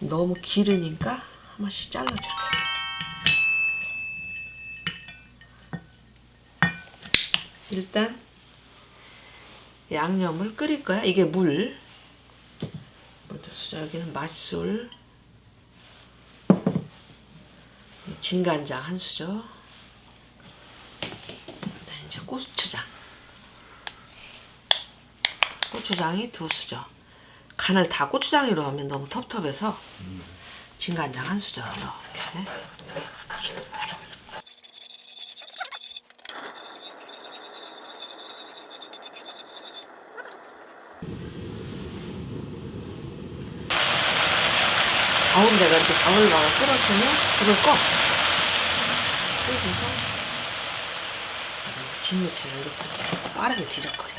너무 기르니까 한 번씩 잘라줄게. 일단 양념을 끓일 거야. 이게 물. 먼저 수저 여기는 맛술. 진간장 한 수저. 이제 고추장. 고추장이 두 수저. 간을 다 고추장으로 하면 너무 텁텁해서 진간장 한 수저 넣어. 이렇게. 가운데가 이렇게 바글바글 끓었으면 불을 꺼. 끄고서 진무채를 넣고 빠르게 뒤적거려.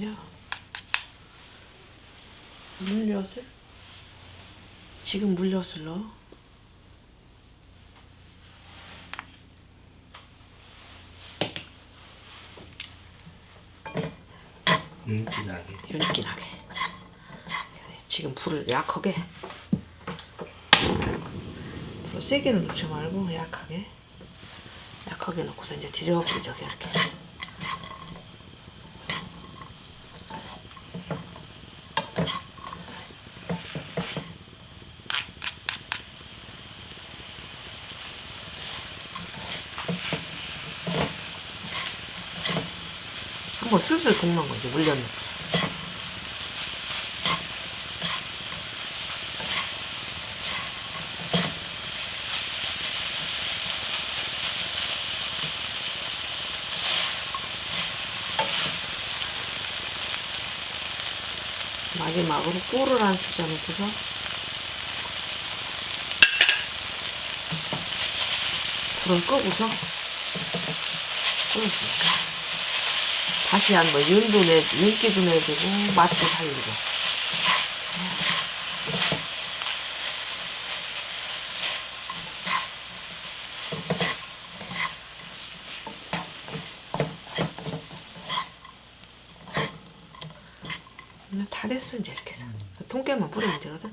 하고서요. 물엿을 지금 물엿을 넣어. 윤기나게 윤기 나게. 지금 불을 약하게. 불을 세게는 넣지 말고 약하게. 약하게 넣고서 이제 뒤적뒤적 이렇게. 한번 슬슬 볶는 거지 넣고. 마지막으로 꿀을 한 수저 넣고서 불을 끄고서 끓였으니까 다시 한번 윤도 내, 윤기도 내주고 맛도 살리고. 다 됐어 이제 이렇게 해서. 통깨만 뿌리면 되거든